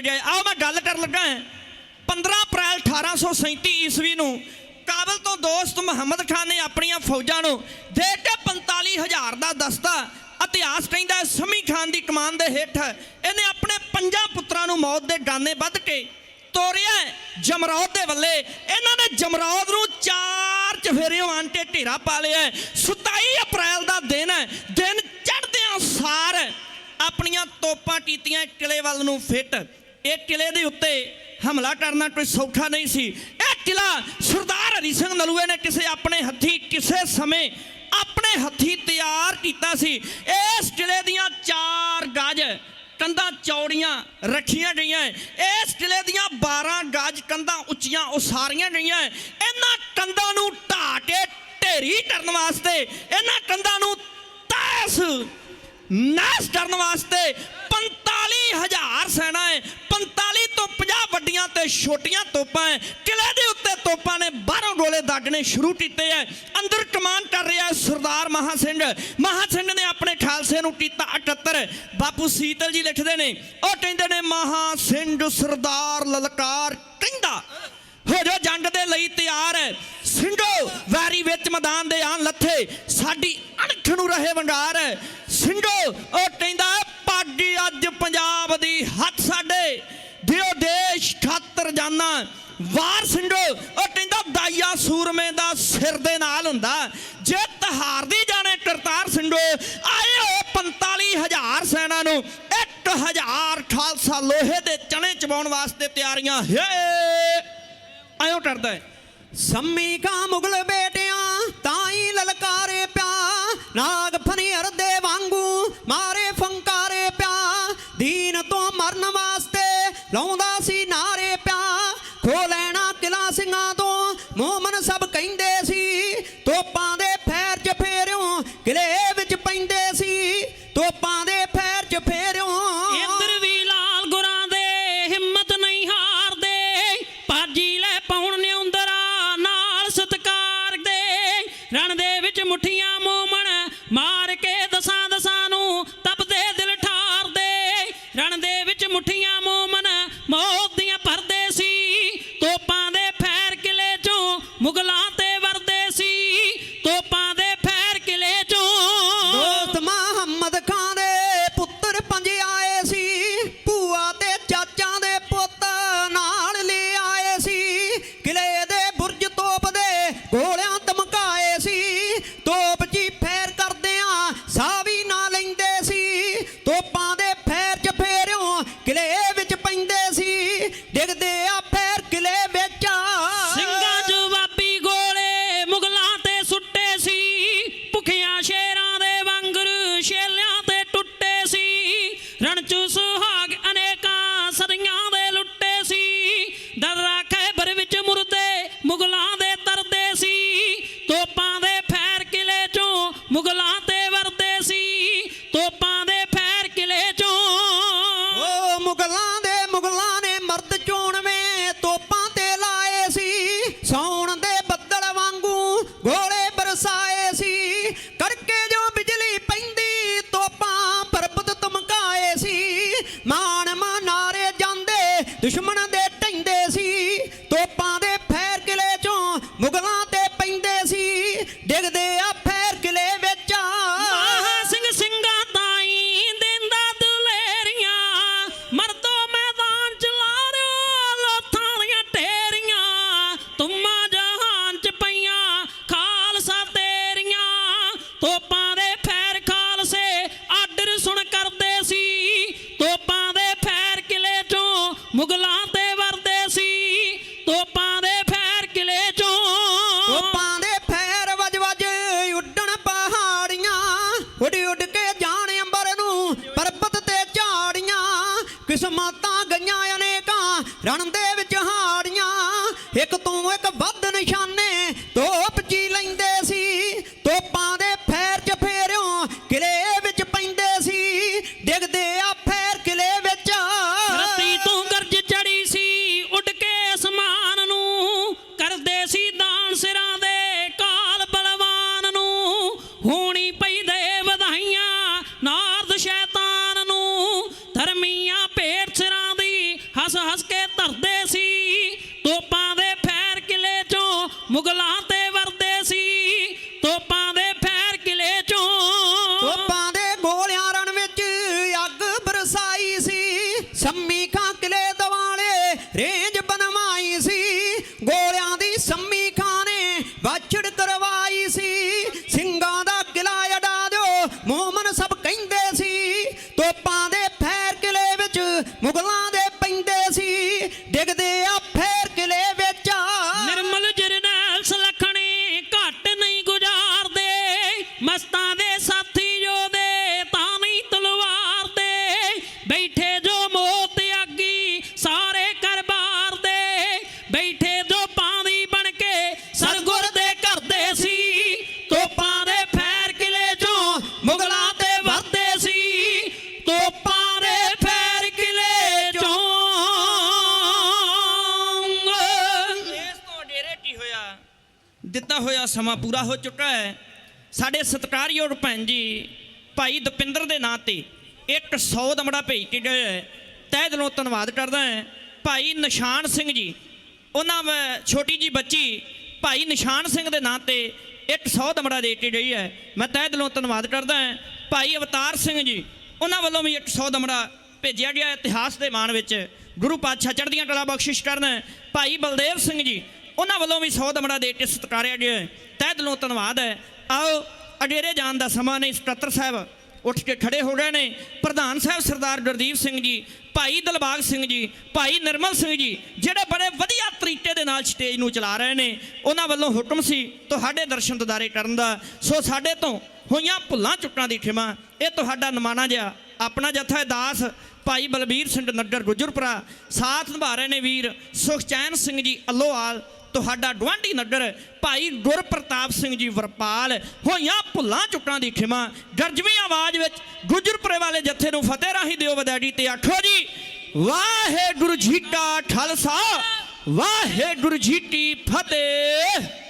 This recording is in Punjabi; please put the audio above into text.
ਜਾਏ ਆਓ ਮੈਂ ਗੱਲ ਕਰਨ ਲੱਗਾ ਹਾਂ। 15 ਅਪ੍ਰੈਲ 1837 ਈਸਵੀ ਨੂੰ ਕਾਬਲ ਤੋਂ ਦੋਸਤ ਮੁਹੰਮਦ ਖਾਨ ਨੇ ਆਪਣੀਆਂ ਫੌਜਾਂ ਨੂੰ ਦੇ ਕੇ 45000 ਦਾ ਦਸਤਾ ਇਤਿਹਾਸ ਕਹਿੰਦਾ ਸਮੀ ਖਾਨ ਦੀ ਕਮਾਨ ਦੇ ਹੇਠ ਇਹਨੇ ਆਪਣੇ ਪੰਜਾਂ ਪੁੱਤਰਾਂ ਨੂੰ ਮੌਤ ਦੇ ਗਾਨੇ ਵੱਧ ਕੇ ਤੋਰਿਆ ਜਮਰੌਦ ਦੇ ਵੱਲੇ ਇਹਨਾਂ ਨੇ ਜਮਰੌਦ ਨੂੰ ਚਾਰ ਚਫੇਰਿਓਂ ਆਂਟੇ ਢੇਰਾ ਪਾ ਲਿਆ ਹੈ। 27 ਅਪ੍ਰੈਲ ਦਾ ਦਿਨ ਹੈ, ਦਿਨ ਚੜ੍ਹਦਿਆਂ ਸਾਰ ਆਪਣੀਆਂ ਤੋਪਾਂ ਕੀਤੀਆਂ ਕਿਲੇ ਵੱਲ ਨੂੰ ਫਿੱਟ ਇਹ ਕਿਲੇ ਦੇ ਉੱਤੇ ਹਮਲਾ ਕਰਨਾ ਕੋਈ ਸੌਖਾ ਨਹੀਂ ਸੀ ਇਹ ਕਿਲਾ ਸਰਦਾਰ ਹਰੀ ਸਿੰਘ ਨਲੂਏ ਨੇ ਕਿਸੇ ਆਪਣੇ ਹੱਥੀ ਕਿਸੇ ਸਮੇਂ ਆਪਣੇ ਹੱਥੀ ਤਿਆਰ ਕੀਤਾ ਸੀ ਇਸ ਕਿਲੇ ਦੀਆਂ ਚਾਰ ਗਜ ਕੰਧਾਂ ਚੌੜੀਆਂ ਰੱਖੀਆਂ ਗਈਆਂ ਇਸ ਕਿਲੇ ਦੀਆਂ 12 ਗਜ ਕੰਧਾਂ ਉੱਚੀਆਂ ਉਸਾਰੀਆਂ ਗਈਆਂ ਇਹਨਾਂ ਕੰਧਾਂ ਨੂੰ ਢਾਹ ਕੇ ਢੇਰੀ ਕਰਨ ਵਾਸਤੇ ਇਹਨਾਂ ਕੰਧਾਂ ਨੂੰ ਤੈਸ ਨਾਸ ਕਰਨ ਵਾਸਤੇ 45000 ਸੈਨਾ ਹੈ 50 ਤੇ ਛੋਟੀਆਂ ਤੋਪਾਂ ਹੈ ਕਿਲੇ ਦੇ ਉੱਤੇ ਤੋਪਾਂ ਨੇ ਬਾਹਰੋਂ ਗੋਲੇ ਦਾਗਣੇ ਸ਼ੁਰੂ ਕੀਤੇ ਹੈ ਅੰਦਰ ਕਮਾਨ ਕਰ ਰਿਹਾ ਹੈ ਸਰਦਾਰ ਮਹਾ ਸਿੰਘ ਮਹਾ ਸਿੰਘ ਨੇ ਆਪਣੇ ਖਾਲਸੇ ਨੂੰ ਕੀਤਾ 78 ਬਾਪੂ ਸੀਤਲ ਜੀ ਲਿਖਦੇ ਨੇ, ਉਹ ਕਹਿੰਦੇ ਨੇ ਮਹਾ ਸਿੰਘ ਸਰਦਾਰ ਲਲਕਾਰ ਕਹਿੰਦਾ, ਹੋ ਜੋ ਜੰਗ ਦੇ ਲਈ ਤਿਆਰ ਹੈ ਸਿੰਘੋ, ਵਾਰੀ ਵਿੱਚ ਮੈਦਾਨ ਦੇ ਆਣ ਲੱਥੇ, ਸਾਡੀ ਅਣਖ ਨੂੰ ਰਹੇ ਵੰਗਾਰ ਹੈ ਸਿੰਘੋ, ਉਹ ਕਹਿੰਦਾ, ਪਾਗੀ ਅੱਜ ਪੰਜਾਬ ਦੀ ਹੱਥ ਸਾਡੇ। ਦਿਓ ਦੇਸ਼ ਖਾਤਰ ਜਾਨਾ, ਵਾਰ ਸਿੰਘੋ ਉਹ ਕਹਿੰਦਾ ਦਾਈਆ ਸੂਰਮੇ ਦਾ ਸਿਰ ਦੇ ਨਾਲ ਹੁੰਦਾ। ਜੇ ਤਹਾਰਦੀ ਜਾਣੇ ਕਰਤਾਰ ਸਿੰਘੋ ਆਏ ਹੋ 45000 ਸੈਨਾ ਨੂੰ 1000 ਖਾਲਸਾ ਲੋਹੇ ਦੇ ਚਣੇ ਚਬਾਉਣ ਵਾਸਤੇ ਤਿਆਰੀਆਂ। ਹੇ! ਆਇਓ ਕਰਦਾ ਸੰਮੀ ਕਾ ਮੁਗਲ ਬੇਟ ਤੋਂ ਮੋਮਨ ਸਭ ਪੈਂਦੇ ਸੀ ਡਿੱਗਦੇ Ranam ਮੁਗਲਾਂ ਤੇ ਵਰਦੇ ਸੀ, ਤੋਪਾਂ ਦੇ ਫੈਰ ਕਿਲੇ ਚੋਂ। ਤੋਪਾਂ ਦੇ ਗੋਲਿਆਂ ਰਣ ਵਿੱਚ ਅੱਗ ਬਰਸਾਈ ਸੀ। ਸੰਮੀ ਖਾਂ ਕਿਲੇ ਦਵਾਲੇ ਰੇਂਜ ਬਣਵਾਈ ਸੀ। ਗੋਲਿਆਂ ਦੀ ਸੰਮੀ ਖਾਂ ਨੇ ਬਾਛੜ ਕਰਵਾਈ ਸੀ। ਸਿੰਘਾਂ ਦਾ ਕਿਲਾ ਅਡਾ ਦਿਓ, ਮੋਮਨ ਸਭ ਕਹਿੰਦੇ ਸੀ। ਤੋਪਾਂ ਦੇ ਫੈਰ ਕਿਲੇ ਵਿੱਚ ਮੁਗਲਾਂ ਦੇ ਪੈਂਦੇ ਸੀ। ਡਿੱਗਦੇ ਆ ਫੈਰ ਕਿਲੇ ਸਮਾਂ ਪੂਰਾ ਹੋ ਚੁੱਕਾ ਹੈ। ਸਾਡੇ ਸਤਿਕਾਰਯੋਗ ਭੈਣ ਜੀ, ਭਾਈ ਦਪਿੰਦਰ ਦੇ ਨਾਂ ਤੇ ਇੱਕ 100 ਦਮੜਾ ਭੇਜ ਕੇ ਗਏ ਹੈ। ਤਹਿ ਦਿਲੋਂ ਧੰਨਵਾਦ ਕਰਦਾ ਹਾਂ। ਭਾਈ ਨਿਸ਼ਾਨ ਸਿੰਘ ਜੀ, ਉਹਨਾਂ ਵ- ਛੋਟੀ ਜੀ ਬੱਚੀ ਭਾਈ ਨਿਸ਼ਾਨ ਸਿੰਘ ਦੇ ਨਾਂ ਤੇ ਇੱਕ 100 ਦਮੜਾ ਦੇ ਕੇ ਗਈ ਹੈ। ਮੈਂ ਤਹਿ ਦਿਲੋਂ ਧੰਨਵਾਦ ਕਰਦਾ ਹਾਂ। ਭਾਈ ਅਵਤਾਰ ਸਿੰਘ ਜੀ, ਉਹਨਾਂ ਵੱਲੋਂ ਵੀ ਇੱਕ 100 ਦਮੜਾ ਭੇਜਿਆ ਗਿਆ ਇਤਿਹਾਸ ਦੇ ਮਾਣ ਵਿੱਚ ਗੁਰੂ ਪਾਤਸ਼ਾਹ ਚੜ੍ਹਦੀਆਂ ਕਲਾ ਬਖਸ਼ਿਸ਼ ਕਰਨ। ਭਾਈ ਬਲਦੇਵ ਸਿੰਘ ਜੀ ਉਹਨਾਂ ਵੱਲੋਂ ਵੀ 100 ਦਮੜਾ ਦੇ ਕੇ ਸਤਿਕਾਰਿਆ ਗਿਆ ਤਹਿ ਦਿਲੋਂ ਧੰਨਵਾਦ ਹੈ। ਆਓ, ਅਡੇਰੇ ਜਾਣ ਦਾ ਸਮਾਂ ਨਹੀਂ। ਸਕੱਤਰ ਸਾਹਿਬ ਉੱਠ ਕੇ ਖੜੇ ਹੋ ਗਏ ਨੇ। ਪ੍ਰਧਾਨ ਸਾਹਿਬ ਸਰਦਾਰ ਗੁਰਦੀਪ ਸਿੰਘ ਜੀ, ਭਾਈ ਦਲਬਾਗ ਸਿੰਘ ਜੀ, ਭਾਈ ਨਿਰਮਲ ਸਿੰਘ ਜੀ, ਜਿਹੜੇ ਬੜੇ ਵਧੀਆ ਤਰੀਕੇ ਦੇ ਨਾਲ ਸਟੇਜ ਨੂੰ ਚਲਾ ਰਹੇ ਨੇ, ਉਹਨਾਂ ਵੱਲੋਂ ਹੁਕਮ ਸੀ ਤੁਹਾਡੇ ਦਰਸ਼ਨ ਦਿਦਾਰੇ ਕਰਨ ਦਾ। ਸੋ ਸਾਡੇ ਤੋਂ ਹੋਈਆਂ ਭੁੱਲਾਂ ਚੁੱਕਾਂ ਦੀ ਖਿਮਾ, ਇਹ ਤੁਹਾਡਾ ਨਮਾਣਾ ਜਿਹਾ, ਆਪਣਾ ਜਥਾ ਦਾਸ ਭਾਈ ਬਲਬੀਰ ਸਿੰਘ ਨੱਡਰ ਗੁਜਰਪੁਰਾ। ਸਾਥ ਨਿਭਾ ਰਹੇ ਨੇ ਵੀਰ ਸੁਖਚੈਨ ਸਿੰਘ ਜੀ ਅੱਲੋਵਾਲ ਤੁਹਾਡਾ ਗਵਾਂਢੀ ਨਗਰ ਭਾਈ ਗੁਰਪ੍ਰਤਾਪ ਸਿੰਘ ਜੀ ਵਰਪਾਲ ਹੋਈਆਂ ਭੁੱਲਾਂ ਚੁੱਕਾਂ ਦੀ ਖਿਮਾ। ਗਰਜਵੀਂ ਆਵਾਜ਼ ਵਿੱਚ ਗੁਜਰਪੁਰੇ ਵਾਲੇ ਜੱਥੇ ਨੂੰ ਫਤਿਹ ਰਾਹੀਂ ਦਿਓ ਵਡੈਡੀ ਤੇ ਆਖੋ ਜੀ, ਵਾਹਿਗੁਰੂ ਜੀ ਕਾ ਖਾਲਸਾ, ਵਾਹਿਗੁਰੂ ਜੀ ਕੀ ਫਤਿਹ।